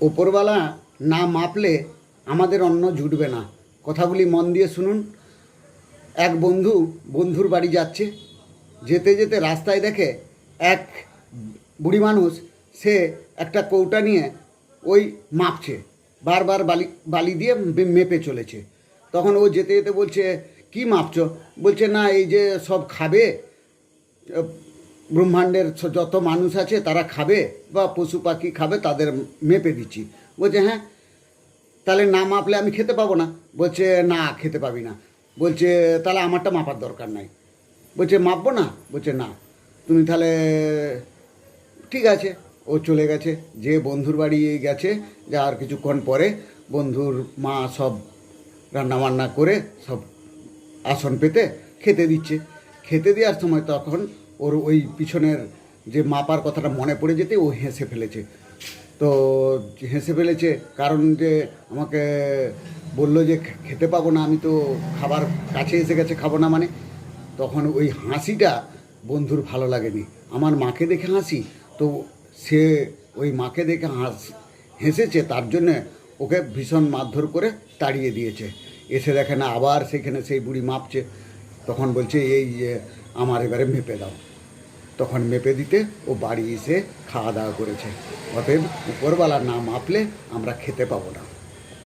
ওপরওয়ালা না মাপলে আমাদের অন্ন জুটবে না। কথাগুলি মন দিয়ে শুনুন। এক বন্ধু বন্ধুর বাড়ি যাচ্ছে। যেতে যেতে রাস্তায় দেখে এক বুড়ি মানুষ, সে একটা কৌটা নিয়ে ওই মাপছে। বারবার বালি বালি দিয়ে মেপে চলেছে। তখন ও যেতে যেতে বলছে, কি মাপছ? বলছে, না, এই যে সব খাবে। ব্রহ্মাণ্ডের যত মানুষ আছে, তারা খাবে বা পশু পাখি খাবে, তাদের মেপে দিচ্ছি। বলছে হ্যাঁ তাহলে না মাপলে আমি খেতে পাবো না? বলছে, না, খেতে পাবি না। বলছে, তাহলে আমারটা মাপার দরকার নাই। বলছে, মাপবো না? বলছে, না। তুমি তাহলে, ঠিক আছে। ও চলে গেছে। যে বন্ধুর বাড়ি গেছে যে আর কিছুক্ষণ পরে বন্ধুর মা সব রান্নাবান্না করে সব আসন পেতে খেতে দিচ্ছে। খেতে দেওয়ার সময় তখন ওর ওই পিছনের যে মাপার কথাটা মনে পড়ে যেতে ও হেসে ফেলেছে। তো হেসে ফেলেছে কারণ যে আমাকে বলল যে খেতে পাবো না, আমি তো খাবার কাছে এসে গেছে, খাব না মানে। তখন ওই হাসিটা বন্ধুর ভালো লাগেনি। আমার মাকে দেখে হাসি, তো সে ওই মাকে দেখে হাস, হেসেছে, তার জন্যে ওকে ভীষণ মারধর করে তাড়িয়ে দিয়েছে। এসে দেখে না, আবার সেখানে সেই বুড়ি মাপছে। তখন বলছে, এই যে, আমার এবারে মেপে দাও। তখন মেপে দিতে ও বাড়ি এসে খাওয়া দাওয়া করেছে। অতএব উপরওয়ালা না মাপলে আমরা খেতে পাবো না।